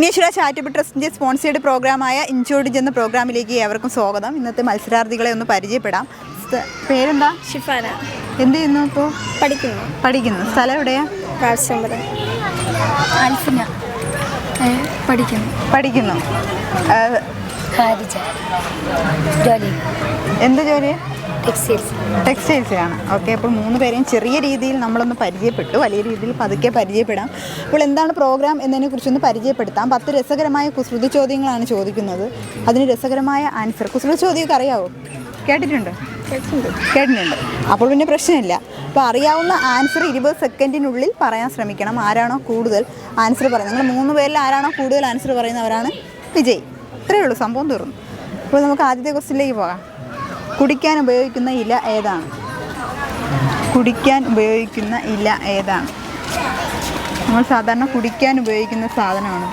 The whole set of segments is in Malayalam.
വിഘ്നേശ്വര ചാരിറ്റബിൾ ട്രസ്റ്റിന്റെ സ്പോൺസേഡ് പ്രോഗ്രാമായ ഇൻചോർജ് എന്ന പ്രോഗ്രാമിലേക്ക് ഏവർക്കും സ്വാഗതം. ഇന്നത്തെ മത്സരാർത്ഥികളെ ഒന്ന് പരിചയപ്പെടാം. പേരെന്താ? ഷിഫാന. എന്ത് ചെയ്യുന്നു ഇപ്പോൾ പഠിക്കുന്നു. പഠിക്കുന്നു. സ്ഥലം എവിടെയാ? രാജശമ്പരം അൽഫിന പഠിക്കുന്നു. പഠിക്കുന്നു. എന്ത് ജോലി? ടെക്സ്റ്റൈൽസ് ടെക്സ്റ്റൈൽസിലാണ് ഓക്കെ അപ്പോൾ മൂന്ന് പേരെയും ചെറിയ രീതിയിൽ നമ്മളൊന്ന് പരിചയപ്പെട്ടു. വലിയ രീതിയിൽ പതുക്കെ പരിചയപ്പെടാം. അപ്പോൾ എന്താണ് പ്രോഗ്രാം എന്നതിനെ കുറിച്ചൊന്ന് പരിചയപ്പെടുത്താം. പത്ത് രസകരമായ കുസൃതി ചോദ്യങ്ങളാണ് ചോദിക്കുന്നത്. അതിന് രസകരമായ ആൻസർ കുസൃതി ചോദ്യമൊക്കെ അറിയാവോ? കേട്ടിട്ടുണ്ട്? കേട്ടിട്ടുണ്ട്. അപ്പോൾ പിന്നെ പ്രശ്നമില്ല. അപ്പോൾ അറിയാവുന്ന ആൻസർ ഇരുപത് സെക്കൻഡിനുള്ളിൽ പറയാൻ ശ്രമിക്കണം. ആരാണോ കൂടുതൽ ആൻസർ പറയുന്നത്. നിങ്ങൾ മൂന്ന് പേരിൽ ആരാണോ കൂടുതൽ ആൻസർ പറയുന്നവരാണ് വിജയ്. ഇത്രയേ ഉള്ളൂ. സംഭവം തീർന്നു. അപ്പോൾ നമുക്ക് ആദ്യത്തെ ക്വസ്റ്റിലേക്ക് പോകാം. കുടിക്കാൻ ഉപയോഗിക്കുന്ന ഇല ഏതാണ്? കുടിക്കാൻ ഉപയോഗിക്കുന്ന ഇല ഏതാണ്? നമ്മൾ സാധാരണ കുടിക്കാൻ ഉപയോഗിക്കുന്ന സാധനമാണ്?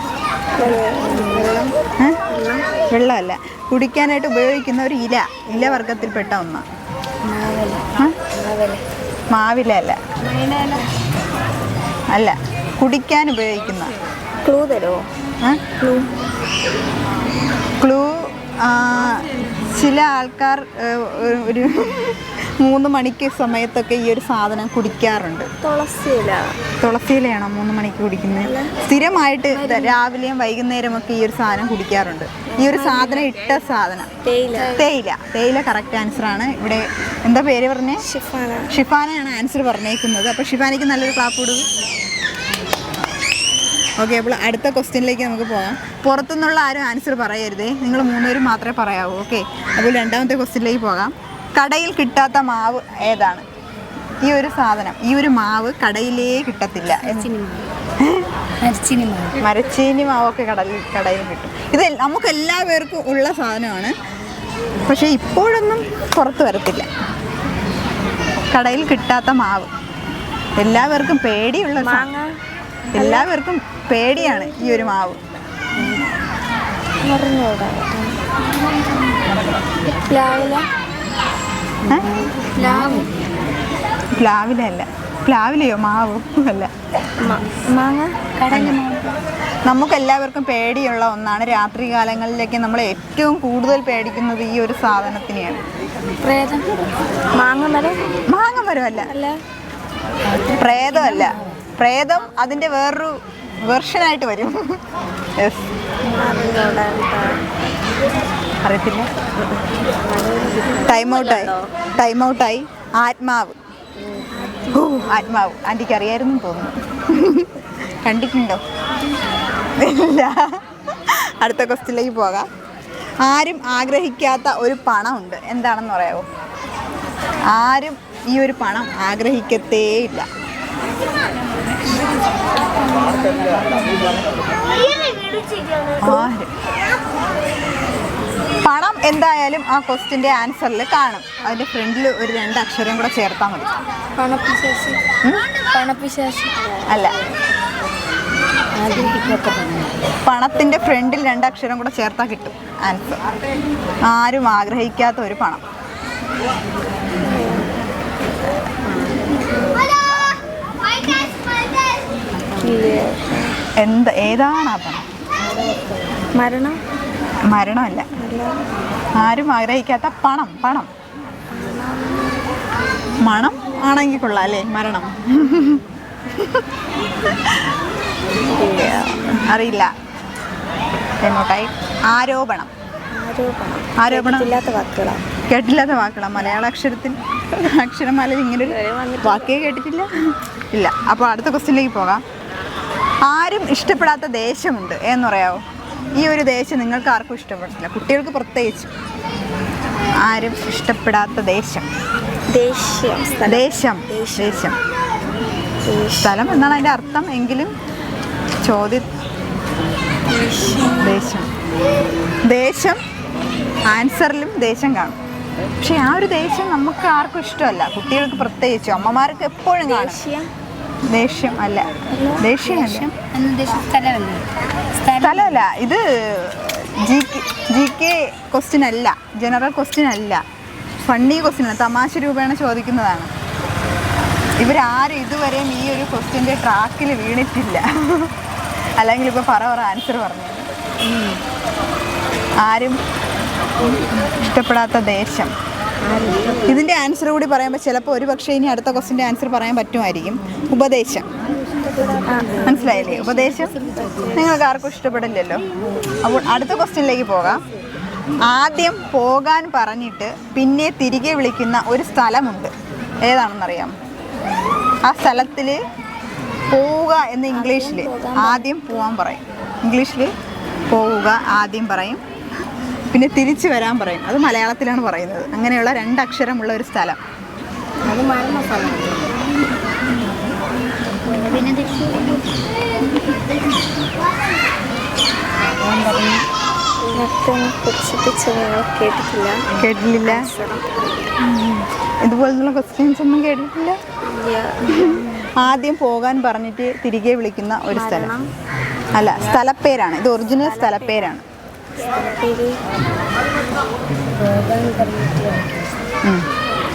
വെള്ളമല്ല. കുടിക്കാനായിട്ട് ഉപയോഗിക്കുന്ന ഒരു ഇല ഇല വർഗത്തിൽപ്പെട്ട ഒന്നാണ് മാവില അല്ല. അല്ല കുടിക്കാൻ ഉപയോഗിക്കുന്ന. ക്ലൂ തരുമോ? ക്ലൂ. ക്ലൂ ചില ആൾക്കാർ ഒരു- മൂന്ന് മണിക്ക് സമയത്തൊക്കെ ഈ ഒരു സാധനം കുടിക്കാറുണ്ട്. തുളസിയില. തുളസിയിലയാണോ മൂന്ന് മണിക്ക് കുടിക്കുന്നത്? സ്ഥിരമായിട്ട് രാവിലെയും വൈകുന്നേരം ഒക്കെ ഈ ഒരു സാധനം കുടിക്കാറുണ്ട്. ഈ ഒരു സാധനം ഇട്ട സാധനം. തേയില. തേയില. തേയില കറക്റ്റ് ആൻസർ ആണ്. ഇവിടെ എന്താ പേര് പറഞ്ഞേ? ഷിഫാന. ഷിഫാനയാണ് ആൻസർ പറഞ്ഞേക്കുന്നത്. അപ്പൊ ഷിഫാനയ്ക്ക് നല്ലൊരു ക്ലാപ്പ് കൊടുക്കും ഓക്കെ അപ്പോൾ അടുത്ത ക്വസ്റ്റ്യനിലേക്ക് നമുക്ക് പോകാം. പുറത്തുനിന്നുള്ള ആരും ആൻസർ പറയരുതേ. നിങ്ങൾ മൂന്നുപേരും മാത്രമേ പറയാവൂ ഓക്കെ അപ്പോൾ രണ്ടാമത്തെ ക്വസ്റ്റ്യനിലേക്ക് പോകാം. കടയിൽ കിട്ടാത്ത മാവ് ഏതാണ്? ഈ ഒരു സാധനം ഈ ഒരു മാവ് കടയിലേ കിട്ടത്തില്ല. മരച്ചീനി മാവൊക്കെ കടലിൽ കടയിൽ കിട്ടും. ഇത് നമുക്ക് എല്ലാ പേർക്കും ഉള്ള സാധനമാണ്. പക്ഷേ ഇപ്പോഴൊന്നും പുറത്ത് വരത്തില്ല. കടയിൽ കിട്ടാത്ത മാവ്. എല്ലാവർക്കും പേടിയുള്ള മാങ്ങ. എല്ലാവർക്കും പേടിയാണ് ഈ ഒരു മാവ്. പ്ലാവിലല്ല പ്ലാവില. ഏ? പ്ലാവ്. പ്ലാവില അല്ല പ്ലാവിലയോ മാവ്? അല്ല. നമുക്ക് എല്ലാവർക്കും പേടിയുള്ള ഒന്നാണ് രാത്രി കാലങ്ങളിലേക്ക് നമ്മൾ ഏറ്റവും കൂടുതൽ പേടിക്കുന്നത് ഈ ഒരു സാധനത്തിനെയാണ്. മാങ്ങ മരം? മാങ്ങ അല്ല. പ്രേതമല്ല. പ്രേതം അതിന്റെ വേറൊരു വെർഷനായിട്ട് വരും. യെസ് അറിയത്തില്ല. ടൈം ഔട്ടായി ടൈം ഔട്ടായി ആത്മാവ്. ഓ ആത്മാവ്. ആന്റിക്ക് അറിയായിരുന്നു തോന്നുന്നു. കണ്ടിട്ടുണ്ടോ? ഇല്ല. അടുത്ത ക്വസ്റ്റിലേക്ക് പോകാം. ആരും ആഗ്രഹിക്കാത്ത ഒരു പണമുണ്ട്. എന്താണെന്ന് പറയാമോ ആരും ഈ ഒരു പണം ആഗ്രഹിക്കത്തേ ഇല്ല ആരും പണം എന്തായാലും ആ ക്വസ്റ്റിന്റെ ആൻസറിൽ കാണും. അതിന്റെ ഫ്രണ്ടിൽ ഒരു രണ്ട് അക്ഷരം കൂടെ ചേർത്താൽ മതി. അല്ല. പണത്തിന്റെ പണത്തിന്റെ ഫ്രണ്ടിൽ രണ്ട് അക്ഷരം കൂടെ ചേർത്താൽ കിട്ടും ആൻസർ. ആരും ആഗ്രഹിക്കാത്ത ഒരു പണം. എന്ത് ഏതാണ് ആ പണം മരണം? മരണമല്ല. ആരും ആഗ്രഹിക്കാത്ത പണം പണം. മണം ആണെങ്കിൽ കൊള്ളാം അല്ലേ? മരണം. അറിയില്ല. എങ്ങോട്ടായി ആരോപണം. ആരോപണം. കേട്ടില്ലാത്ത വാക്കുകളാണ് മലയാള അക്ഷരത്തിൽ അക്ഷരമാലയിൽ ഒരു വാക്കേ കേട്ടിട്ടില്ല. ഇല്ല. അപ്പോൾ അടുത്ത ക്വസ്റ്റ്യനിലേക്ക് പോകാം. ആരും ഇഷ്ടപ്പെടാത്ത ദേശമുണ്ട് എന്ന് പറയാമോ ഈ ഒരു ദേശം നിങ്ങൾക്ക് ആർക്കും ഇഷ്ടപ്പെടില്ല കുട്ടികൾക്ക് പ്രത്യേകിച്ച് ആരും ഇഷ്ടപ്പെടാത്ത ദേശം. സ്ഥലം. ദേശം ദേശം. സ്ഥലം എന്നാണ് അതിന്റെ അർത്ഥം എങ്കിലും ചോദ്യം. ദേശം. ദേശം. ആൻസറിലും ദേശം കാണും. പക്ഷെ ആ ഒരു ദേശം നമുക്ക് ആർക്കും ഇഷ്ടമല്ല. കുട്ടികൾക്ക് പ്രത്യേകിച്ചും അമ്മമാർക്ക് എപ്പോഴും കാണും. ദേഷ്യം ദേഷ്യം അല്ല. എന്ന് സ്ഥലമല്ല? ഇത് G K G K question അല്ല. ജനറൽ ക്വസ്റ്റ്യൻ അല്ല. ഫണ്ണി ക്വസ്റ്റ്യൻ ആണ് തമാശ രൂപേണ ചോദിക്കുന്നതാണ്. ഇവരാരും ഇതുവരെയും ഈ ഒരു ക്വസ്റ്റ്യന്റെ ട്രാക്കിൽ വീണിട്ടില്ല. അല്ലെങ്കിൽ ഇപ്പോൾ പറ പറ ആൻസർ പറഞ്ഞു ആരും ഇഷ്ടപ്പെടാത്ത ദേശം ഇതിന്റെ ആൻസർ കൂടി പറയുമ്പോൾ ചിലപ്പോൾ ഒരു പക്ഷേ ഇനി അടുത്ത ക്വസ്റ്റിന്റെ ആൻസർ പറയാൻ പറ്റുമായിരിക്കും. ഉപദേശം. മനസ്സിലായില്ലേ? ഉപദേശം നിങ്ങൾക്ക് ആർക്കും ഇഷ്ടപ്പെടില്ലല്ലോ. അപ്പോൾ അടുത്ത ക്വസ്റ്റ്യനിലേക്ക് പോകാം. ആദ്യം പോകാൻ പറഞ്ഞിട്ട് പിന്നെ തിരികെ വിളിക്കുന്ന ഒരു സ്ഥലമുണ്ട്. ഏതാണെന്നറിയാം? ആ സ്ഥലത്തിൽ പോവുക എന്ന് ഇംഗ്ലീഷിൽ ആദ്യം പോവാൻ പറയും. ഇംഗ്ലീഷിൽ പോവുക ആദ്യം പറയും. പിന്നെ തിരിച്ചു വരാൻ പറയും. അത് മലയാളത്തിലാണ് പറയുന്നത്. അങ്ങനെയുള്ള രണ്ടക്ഷരമുള്ള ഒരു സ്ഥലം. അത് പിന്നെ കേട്ടിട്ടില്ല. ഇതുപോലുള്ള ക്വസ്റ്റ്യൻസ് ഒന്നും കേട്ടിട്ടില്ല? ആദ്യം പോകാൻ പറഞ്ഞിട്ട് തിരികെ വിളിക്കുന്ന ഒരു സ്ഥലം. അല്ല സ്ഥലപ്പേരാണ്. ഇത് ഒറിജിനൽ സ്ഥലപ്പേരാണ്. പേര്.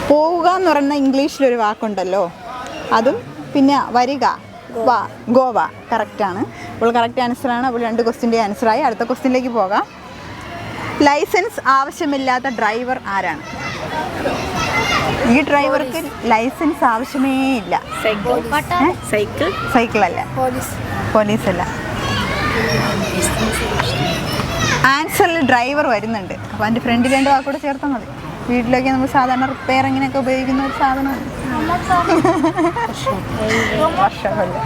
പോവുക എന്ന് പറയുന്ന ഇംഗ്ലീഷിലൊരു വാക്കുണ്ടല്ലോ. അതും പിന്നെ വരിക വാ ഗോവ. കറക്റ്റാണ് അപ്പോൾ കറക്റ്റ് ആൻസറാണ് അപ്പോൾ രണ്ട് ക്വസ്റ്റിന്റെ ആൻസറായി അടുത്ത ക്വസ്റ്റിനിലേക്ക് പോകാം. ലൈസൻസ് ആവശ്യമില്ലാത്ത ഡ്രൈവർ ആരാണ്? ഈ ഡ്രൈവർക്ക് ലൈസൻസ് ആവശ്യമേ ഇല്ല. സൈക്കിൾ സൈക്കിൾ അല്ല? പോലീസ് പോലീസല്ല ആൻസറിൽ ഡ്രൈവർ വരുന്നുണ്ട്. അപ്പോൾ അതിന്റെ ഫ്രണ്ടിൽ രണ്ട് വാക്കൂടെ ചേർത്താൽ മതി. വീട്ടിലൊക്കെ നമ്മൾ സാധാരണ റിപ്പയറിങ്ങിനൊക്കെ ഉപയോഗിക്കുന്ന ഒരു സാധനമാണ്. വർഷമല്ല.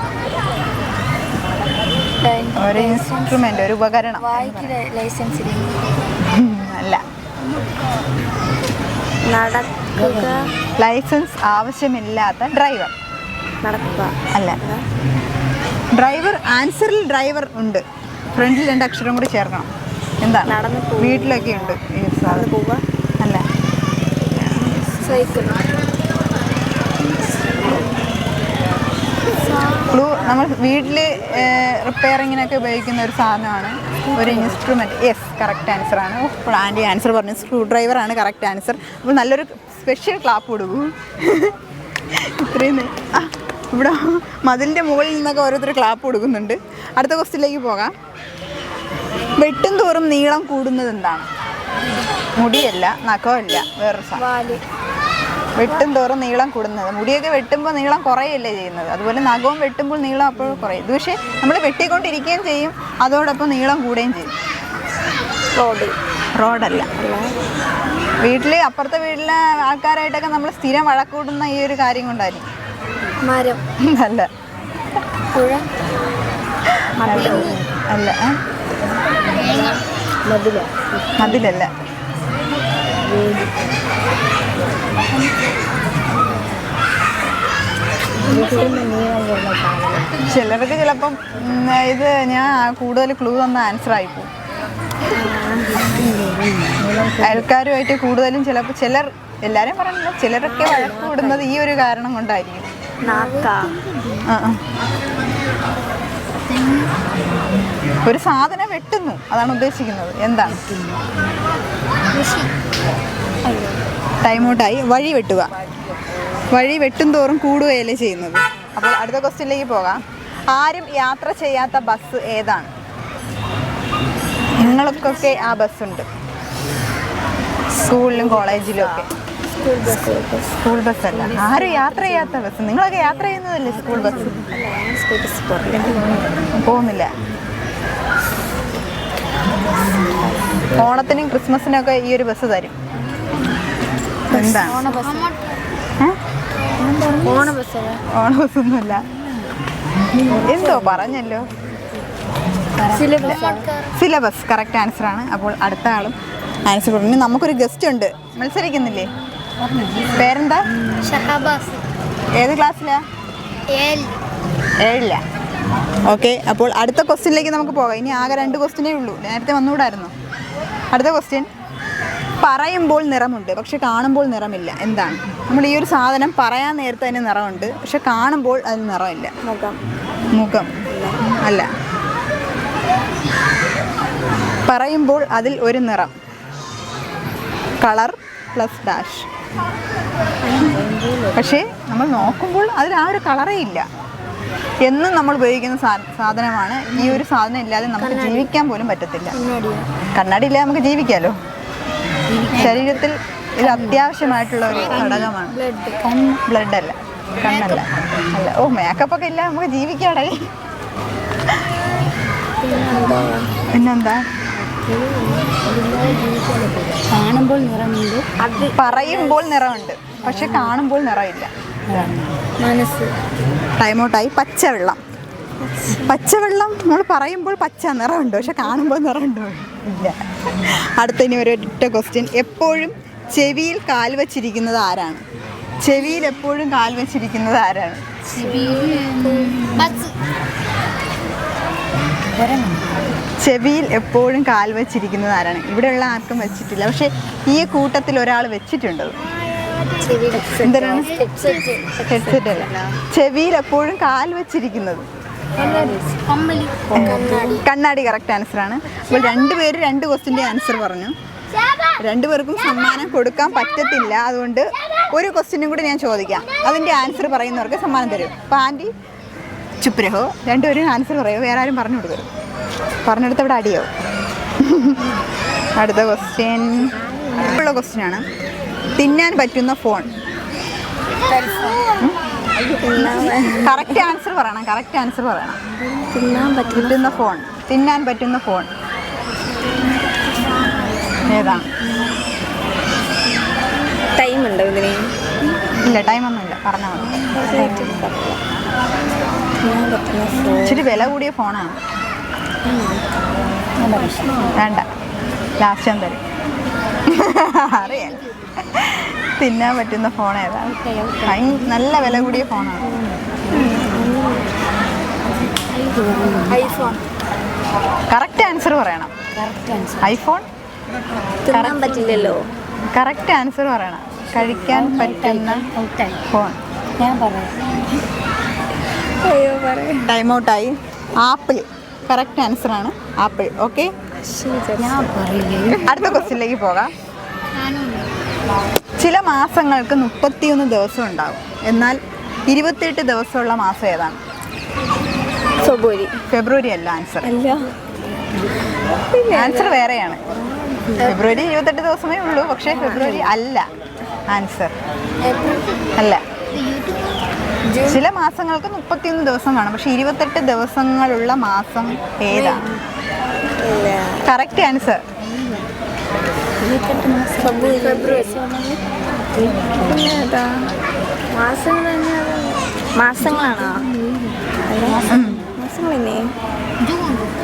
ഒരു ഇൻസ്ട്രുമെന്റ് ഒരു ഉപകരണം. ലൈസൻസ് അല്ല ലൈസൻസ് ആവശ്യമില്ലാത്ത ഡ്രൈവർ. നടക്കുക. അല്ല. ഡ്രൈവർ ആൻസറിൽ ഡ്രൈവർ ഉണ്ട്. ഫ്രണ്ടിൽ രണ്ട് അക്ഷരം കൂടി ചേർക്കണം. നടന്ന് വീട്ടിലൊക്കെ ഉണ്ട് ഈ സാധനം. അല്ല. ക്ലൂ നമ്മൾ വീട്ടിൽ റിപ്പയറിങ്ങിനൊക്കെ ഉപയോഗിക്കുന്ന ഒരു സാധനമാണ്. ഒരു ഇൻസ്ട്രുമെന്റ് യെസ് കറക്റ്റ് ആൻസർ ആണ്. അപ്പോൾ ആന്റി ആൻസർ പറഞ്ഞു. സ്ക്രൂ ഡ്രൈവർ ആണ് കറക്റ്റ് ആൻസർ അപ്പോൾ നല്ലൊരു സ്പെഷ്യൽ ക്ലാപ്പ് കൊടുക്കൂ. ഇത്രയും ഇവിടെ മതിലിന്റെ മുകളിൽ നിന്നൊക്കെ ഓരോരുത്തർ ക്ലാപ്പ് കൊടുക്കുന്നുണ്ട്. അടുത്ത ക്വസ്റ്റിലേക്ക് പോകാം. വെട്ടും തോറും നീളം കൂടുന്നത് എന്താണ്? മുടിയല്ല നഖമല്ല വേറൊരു സാധനം. വെട്ടും തോറും നീളം കൂടുന്നത്. മുടിയൊക്കെ വെട്ടുമ്പോൾ നീളം കുറയല്ലേ ചെയ്യുന്നത്? അതുപോലെ നഖവും വെട്ടുമ്പോൾ നീളം അപ്പോൾ കുറയും. ഇത് പക്ഷേ നമ്മൾ വെട്ടിക്കൊണ്ടിരിക്കുകയും ചെയ്യും അതോടൊപ്പം നീളം കൂടുകയും ചെയ്യും. റോഡ്. റോഡല്ല. വീട്ടിൽ അപ്പുറത്തെ വീട്ടിലെ ആൾക്കാരായിട്ടൊക്കെ നമ്മൾ സ്ഥിരം വഴക്കൂടുന്ന ഈ ഒരു കാര്യം കൊണ്ടായിരിക്കും. മരം. അല്ല. പുഴ. അല്ല. അല്ല ഏ? മതില അതിലല്ല ചിലർക്ക് ചിലപ്പം ഇത് ഞാൻ കൂടുതൽ ക്ലൂ തന്ന ആൻസർ ആയിപ്പോവും അയൽക്കാരുമായിട്ട് കൂടുതലും ചിലപ്പോൾ ചിലർ എല്ലാരും പറയുന്നത് ചിലരൊക്കെ വഴക്ക് കൂടുന്നത് ഈ ഒരു കാരണം കൊണ്ടായിരിക്കും നാക്ക ആ, ആ. ഒരു സാധനം വെട്ടുന്നു. അതാണ് ഉദ്ദേശിക്കുന്നത്. എന്താ? ടൈം ഔട്ടായി വഴി വെട്ടുക. വഴി വെട്ടും തോറും കൂടുകയല്ലേ ചെയ്യുന്നത്. അപ്പോൾ അടുത്ത ക്വസ്റ്റ്യനിലേക്ക് പോകാം. ആരും യാത്ര ചെയ്യാത്ത ബസ് ഏതാണ്? നിങ്ങൾക്കൊക്കെ ആ ബസ്സുണ്ട്. സ്കൂളിലും കോളേജിലും ഒക്കെ സ്കൂൾ ബസ് ബസ്സല്ല. ആരും യാത്ര ചെയ്യാത്ത ബസ്. നിങ്ങളൊക്കെ യാത്ര ചെയ്യുന്നതല്ലേ സ്കൂൾ ബസ്? പോകുന്നില്ല. ഓണത്തിനും ക്രിസ്മസിനും ഒക്കെ ഈ ഒരു ബസ് തരും. എന്താണ് ഓണ ബസ്? ഓണ ബസ് ഓണ എന്തോ പറഞ്ഞല്ലോ. സിലബസ് കറക്റ്റ് ആൻസർ ആണ്. അപ്പോൾ അടുത്ത ആളും ആൻസർ പറഞ്ഞു നമുക്കൊരു ഗസ്റ്റ് ഉണ്ട്. മത്സരിക്കുന്നില്ലേ? പേരെന്താ? ഏത് ക്ലാസ്സിലാ ഏഴില്ല ഓക്കെ അപ്പോൾ അടുത്ത ക്വസ്റ്റ്യനിലേക്ക് നമുക്ക് പോകാം. ഇനി ആകെ രണ്ട് ക്വസ്റ്റ്യനേ ഉള്ളൂ. നേരത്തെ വന്നുകൂടായിരുന്നു? അടുത്ത ക്വസ്റ്റ്യൻ. പറയുമ്പോൾ നിറമുണ്ട് പക്ഷെ കാണുമ്പോൾ നിറമില്ല. എന്താണ്? നമ്മൾ ഈ ഒരു സാധനം പറയാൻ നേരത്തെ അതിന് നിറമുണ്ട് പക്ഷെ കാണുമ്പോൾ അതിന് നിറമില്ല. മുഖം. മുഖം. അല്ല. പറയുമ്പോൾ അതിൽ ഒരു നിറം. കളർ പ്ലസ് ഡാഷ് പക്ഷേ നമ്മൾ നോക്കുമ്പോൾ അതിൽ ആ ഒരു കളറേ ഇല്ല. എന്നും നമ്മൾ ഉപയോഗിക്കുന്ന സാധനമാണ്. ഈ ഒരു സാധനം ഇല്ലാതെ നമുക്ക് ജീവിക്കാൻ പോലും പറ്റത്തില്ല. കണ്ണാടി. ഇല്ലാതെ നമുക്ക് ജീവിക്കാമല്ലോ ശരീരത്തിൽ ഇത് അത്യാവശ്യമായിട്ടുള്ള ഒരു ഘടകമാണ്. ബ്ലഡ് അല്ല കണ്ണല്ല. അല്ല. ഓ മേക്കപ്പ് ഒക്കെ ഇല്ല. നമുക്ക് ജീവിക്കാടേ. പിന്നെന്താ? കാണുമ്പോൾ നിറമുണ്ട്. അത് പറയുമ്പോൾ നിറമുണ്ട്. പക്ഷെ കാണുമ്പോൾ നിറമില്ല. മനസ്സ്. ടൈം ഔട്ടായി പച്ചവെള്ളം. പച്ചവെള്ളം നമ്മൾ പറയുമ്പോൾ പച്ച നിറമുണ്ടോ. പക്ഷെ കാണുമ്പോൾ നിറമുണ്ടോ. ഇല്ല. അടുത്ത ഇനി ഒരൊറ്റ ക്വസ്റ്റ്യൻ എപ്പോഴും ചെവിയിൽ കാൽ വച്ചിരിക്കുന്നത് ആരാണ്? ചെവിയിൽ എപ്പോഴും കാൽ വെച്ചിരിക്കുന്നത് ആരാണ്? ചെവിയിൽ എപ്പോഴും കാൽ വെച്ചിരിക്കുന്നത് ആരാണ്? ഇവിടെയുള്ള ആർക്കും വെച്ചിട്ടില്ല. പക്ഷെ ഈ കൂട്ടത്തിൽ ഒരാൾ വെച്ചിട്ടുണ്ട്? എന്തിനാണ്? ഹെഡ്സെറ്റ് അല്ല? ചെവിയിൽ എപ്പോഴും കാൽ വെച്ചിരിക്കുന്നത്. കണ്ണാടി കറക്റ്റ് ആൻസർ ആണ്. അപ്പോൾ രണ്ടുപേര് രണ്ട് ക്വസ്റ്റിന്റെ ആൻസർ പറഞ്ഞു. രണ്ടുപേർക്കും സമ്മാനം കൊടുക്കാൻ പറ്റത്തില്ല. അതുകൊണ്ട് ഒരു ക്വസ്റ്റിനും കൂടി ഞാൻ ചോദിക്കാം. അതിന്റെ ആൻസർ പറയുന്നവർക്ക് സമ്മാനം തരും. അപ്പോൾ ആന്റി ചുപ്രഹോ രണ്ടുപേരും ആൻസർ പറയോ? വേറെ ആരും പറഞ്ഞു കൊടുക്കരുത്. പറഞ്ഞെടുത്ത് ഇവിടെ അടിയോ? അടുത്ത ക്വസ്റ്റ്യൻ ഉള്ള ക്വസ്റ്റ്യൻ ആണ്. തിന്നാൻ പറ്റുന്ന ഫോൺ. കറക്റ്റ് ആൻസർ പറയണം കറക്റ്റ് ആൻസർ പറയണം. തിന്നാൻ പറ്റുന്ന ഫോൺ തിന്നാൻ പറ്റുന്ന ഫോൺ. ഏതാണ് ടൈം ഉണ്ടോ ഇതിന്? ഇല്ല ടൈമൊന്നുമില്ല പറഞ്ഞാൽ മതി. ഇച്ചിരി വില കൂടിയ ഫോണാണ് വേണ്ട. ലാസ്റ്റ് ഞാൻ തരും. അറിയാം തിന്നാൻ പറ്റുന്ന ഫോൺ ഏതാണ് നല്ല വില കൂടിയ ഫോണാണ് ഐഫോൺ. കറക്റ്റ് ആൻസർ പറയണം. ഐഫോൺ? തിന്നാൻ പറ്റില്ലല്ലോ. കറക്റ്റ് ആൻസർ പറയണം. കഴിക്കാൻ പറ്റുന്ന ഫോൺ ഞാൻ പറയാം. അയ്യോ പറയാം. ടൈം ഔട്ടായി ആപ്പിൾ കറക്റ്റ് ആൻസർ ആണ്. ആപ്പിൾ ഓക്കെ ഞാൻ പറയില്ലേ? അടുത്ത ക്വസ്റ്റ്യനിലേക്ക് പോകാം. ചില മാസങ്ങൾക്ക് മുപ്പത്തിയൊന്ന് ദിവസം ഉണ്ടാകും. എന്നാൽ ഇരുപത്തിയെട്ട് ദിവസമുള്ള മാസം ഏതാണ്? ഫെബ്രുവരി. ഫെബ്രുവരി അല്ല ആൻസർ. അല്ല. ആൻസർ വേറെയാണ്. ഫെബ്രുവരി ഇരുപത്തെട്ട് ദിവസമേ ഉള്ളൂ പക്ഷേ ഫെബ്രുവരി അല്ല ആൻസർ. അല്ല. ചില മാസങ്ങൾക്ക് മുപ്പത്തിയൊന്ന് ദിവസം വേണം പക്ഷെ ഇരുപത്തെട്ട് ദിവസങ്ങളുള്ള മാസം ഏതാണ്? കറക്റ്റ് ആൻസർ ഫെബ്രുവരി ഫെബ്രുവരി പിന്നെ ഏതാ മാസങ്ങൾ തന്നെയാണ് മാസങ്ങളാണോ? അല്ല. മാസങ്ങളല്ലേ?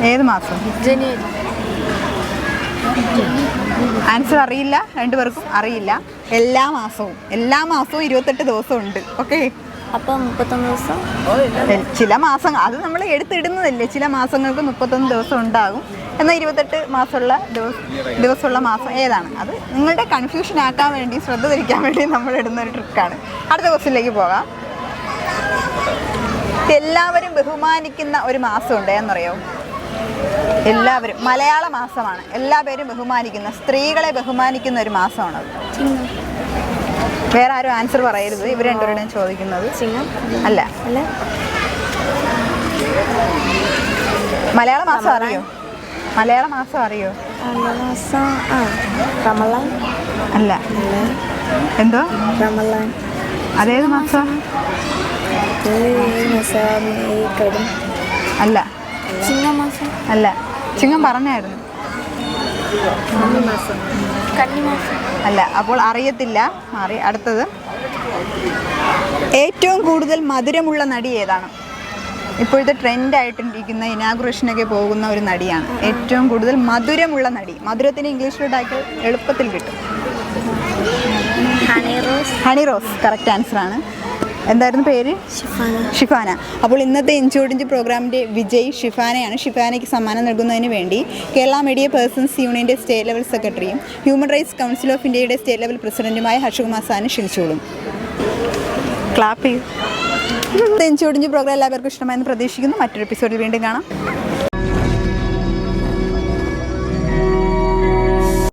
ഏത് മാസം? ജനുവരി. ആൻസർ അറിയില്ല. രണ്ടുപേർക്കും അറിയില്ല. എല്ലാ മാസവും. എല്ലാ മാസവും ഇരുപത്തെട്ട് ദിവസം ഉണ്ട് ഓക്കെ? അപ്പം മുപ്പത്തൊന്ന് ദിവസം? ചില മാസം അത് നമ്മൾ എടുത്തിടുന്നതല്ലേ. ചില മാസങ്ങൾക്ക് മുപ്പത്തൊന്ന് ദിവസം ഉണ്ടാകും. എന്നാൽ ഇരുപത്തെട്ട് മാസമുള്ള ദിവസം ദിവസമുള്ള മാസം ഏതാണ്? അത് നിങ്ങളുടെ കൺഫ്യൂഷൻ ആക്കാൻ വേണ്ടി ശ്രദ്ധ തിരിക്കാൻ വേണ്ടി നമ്മൾ ഇടുന്ന ഒരു ട്രിക്കാണ് അടുത്ത ദിവസത്തിലേക്ക് പോകാം. എല്ലാവരും ബഹുമാനിക്കുന്ന ഒരു മാസമുണ്ട് എന്നറിയോ? എല്ലാവരും. മലയാള മാസമാണ്. എല്ലാ പേരും ബഹുമാനിക്കുന്ന സ്ത്രീകളെ ബഹുമാനിക്കുന്ന ഒരു മാസമാണത്. വേറെ ആരും ആൻസർ പറയരുത് ഇവർ രണ്ടുപേരുടെയും ചോദിക്കുന്നത്. ചിങ്ങം. അല്ല. അല്ല. മലയാള മാസം അറിയോ? മലയാള മാസം അറിയോ? അല്ല മാസം ആ റമലാൻ അല്ല. എന്തോ? റമലാൻ അതേത് മാസം? അല്ല. ചിങ്ങമാസം അല്ല. ചിങ്ങം പറഞ്ഞായിരുന്നു. അല്ല അപ്പോൾ അറിയത്തില്ല. മാറി അടുത്തത്. ഏറ്റവും കൂടുതൽ മധുരമുള്ള നടി ഏതാണ്? ഇപ്പോഴത്തെ ട്രെൻഡ് ആയിട്ടിരിക്കുന്ന ഇനാഗുറേഷനൊക്കെ പോകുന്ന ഒരു നടിയാണ്. ഏറ്റവും കൂടുതൽ മധുരമുള്ള നടി. മധുരത്തിന് ഇംഗ്ലീഷിലോട്ടാക്കി എളുപ്പത്തിൽ കിട്ടും. Honey Rose. Honey Rose correct answer ആണ്. എന്തായിരുന്നു പേര്? ഷിഫാന. അപ്പോൾ ഇന്നത്തെ ഇഞ്ചോടിഞ്ച് പ്രോഗ്രാമിന്റെ വിജയ് ഷിഫാനയാണ്. ഷിഫാനയ്ക്ക് സമ്മാനം നൽകുന്നതിന് വേണ്ടി കേരള മീഡിയ പേഴ്സൺസ് യൂണിയന്റെ സ്റ്റേറ്റ് ലെവൽ സെക്രട്ടറിയും ഹ്യൂമൻ റൈറ്റ്സ് കൗൺസിൽ ഓഫ് ഇന്ത്യയുടെ സ്റ്റേറ്റ് ലെവൽ പ്രസിഡന്റുമായ ഹർഷകുമാർ സാനെ ക്ഷണിച്ചോളും. ക്ലാപ്പ് ചെയ്യും. ഇന്നത്തെ ഇഞ്ചോടിഞ്ച് പ്രോഗ്രാം എല്ലാവർക്കും ഇഷ്ടമായെന്ന് പ്രതീക്ഷിക്കുന്നു. മറ്റൊരു എപ്പിസോഡിൽ വീണ്ടും കാണാം.